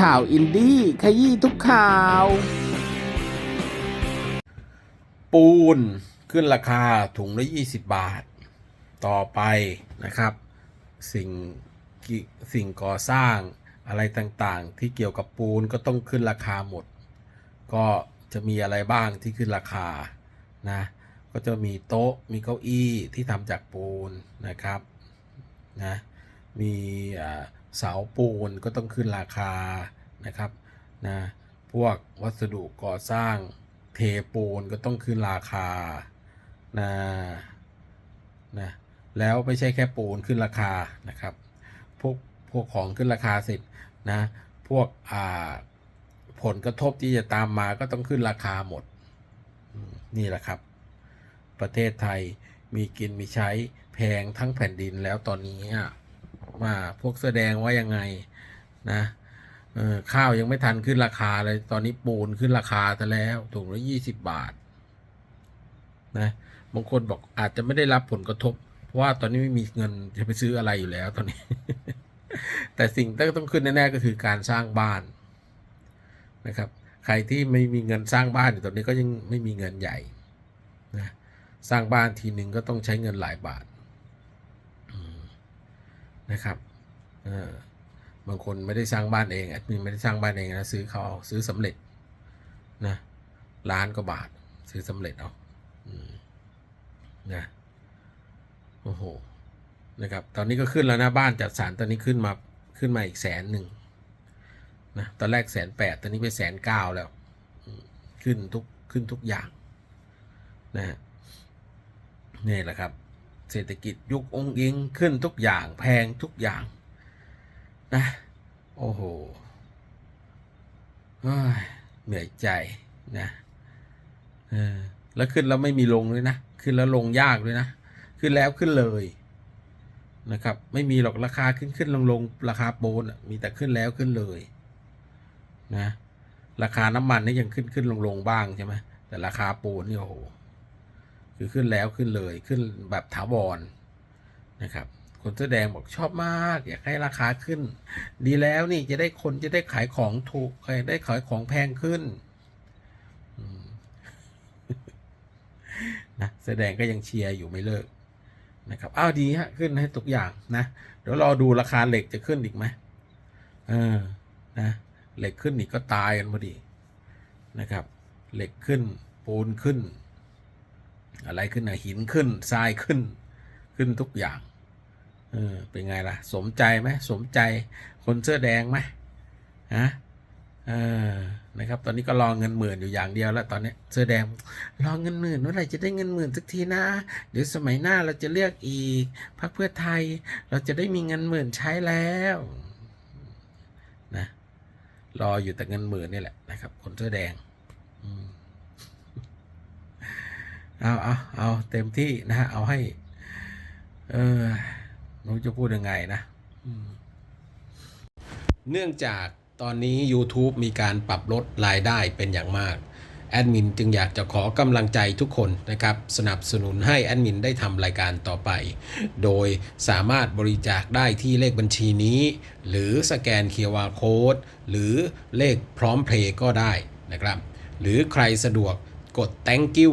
ข่าวอินดี้ขยี้ทุกข่าว ปูนขึ้นราคาถุงละ 20 บาท ต่อไปนะครับ สิ่งสิ่งก่อสร้างอะไรต่างๆ ที่เกี่ยวกับปูนก็ต้องขึ้นราคาหมด ก็จะมีอะไรบ้างที่ขึ้นราคานะก็จะมีโต๊ะมีเก้าอี้ที่ทำจากปูนนะครับนะมีอ่า เสาปูนก็ต้องขึ้นราคานะครับนะพวกวัสดุก่อสร้างเทปูนก็ต้องขึ้นราคานะนะแล้วไม่ใช่แค่ปูนขึ้นราคานะครับ พวกพวกของขึ้นราคาเสร็จนะพวกอ่าผลกระทบที่จะตามมาก็ต้องขึ้นราคาหมดนี่แหละครับ ประเทศไทยมีกินมีใช้แพงทั้งแผ่นดินแล้วตอนนี้ อะมาพวกแสดงว่ายังไงนะเออข้าวยังไม่ทันขึ้นราคาเลย ตอนนี้ปูนขึ้นราคาซะแล้วถุงละยี่สิบบาทนะบางคนบอกอาจจะไม่ได้รับผลกระทบ เพราะว่าตอนนี้ไม่มีเงินจะไปซื้ออะไรอยู่แล้วตอนนี้ แต่สิ่งที่ต้องขึ้นแน่ๆก็คือการสร้างบ้านนะครับ ใครที่ไม่มีเงินสร้างบ้านอยู่ตอนนี้ก็ยังไม่มีเงินใหญ่นะสร้างบ้านทีหนึ่งก็ต้องใช้เงินหลายบาท นะครับเออบางคนไม่ได้สร้างบ้านเองแอดมินไม่ได้สร้างบ้านเองนะซื้อเขาเอาซื้อสำเร็จนะล้านกว่าบาทซื้อสำเร็จเอาอนะโอ้โหนะครับตอนนี้ก็ขึ้นแล้วนะบ้านจัดสรรตอนนี้ขึ้นมาขึ้นมาอีกแสนหนึ่งนะตอนแรกแสนแปดตอนนี้ไปแสนเก้าแล้ว ขึ้นทุกขึ้นทุกอย่างนะฮะนี่แหละครับ เศรษฐกิจยุคองค์อิงขึ้นทุกอย่างแพงทุกอย่างนะโอ้โหเหนื่อยใจนะเออแล้วขึ้นแล้วไม่มีลงเลยนะ ขึ้นแล้วลงยากเลยนะ ขึ้นแล้วขึ้นเลยนะครับ ไม่มีหรอกราคาขึ้นขึ้นลงลงราคาโปนมีแต่ขึ้นแล้วขึ้นเลยนะราคาน้ำมันนี่ยังขึ้นขึ้นลงลงบ้างใช่ไหมแต่ราคาปูนนี่โอ้โห คือขึ้นแล้วขึ้นเลยขึ้นแบบถาวรนะครับคนเสื้อแดงบอกชอบมาก อยากให้ราคาขึ้น ดีแล้วนี่จะได้คนจะได้ขายของถูกใครได้ขายของแพงขึ้นนะแสดงก็ยังเชียร์อยู่ไม่เลิกนะครับอ้าวดีฮะขึ้นให้ทุกอย่างนะเดี๋ยวรอดูราคาเหล็กจะขึ้นอีกไหมเออนะเหล็กขึ้นอีกก็ตายกันพอดีนะครับ เหล็กขึ้นปูนขึ้น อะไรขึ้นนะหินขึ้นทรายขึ้น ขึ้นทุกอย่างเออเป็นไงล่ะ สมใจไหมสมใจคนเสื้อแดงไหมฮะเออนะครับ ตอนนี้ก็รอเงินหมื่นอยู่อย่างเดียวแล้วตอนนี้เสื้อแดงรอเงินหมื่นเมื่อไหร่จะได้เงินหมื่นสักทีนะเดี๋ยวสมัยหน้าเราจะเลือกอีกพรรคเพื่อไทย เราจะได้มีเงินหมื่นใช้แล้วนะรออยู่แต่เงินหมื่นนี่แหละนะครับ คนเสื้อแดงอืม เอาเอาเอาเต็มที่นะฮะเอาให้ เออไม่รู้จะพูดยังไงนะเนื่องจากตอนนี้ YouTube มีการปรับลดรายได้เป็นอย่างมากแอดมินจึงอยากจะขอกำลังใจทุกคนนะครับ สนับสนุนให้แอดมินได้ทำรายการต่อไป โดยสามารถบริจาคได้ที่เลขบัญชีนี้ หรือสแกน QR Code หรือเลขพร้อมเพลย์ก็ได้นะครับ หรือใครสะดวกกด thank you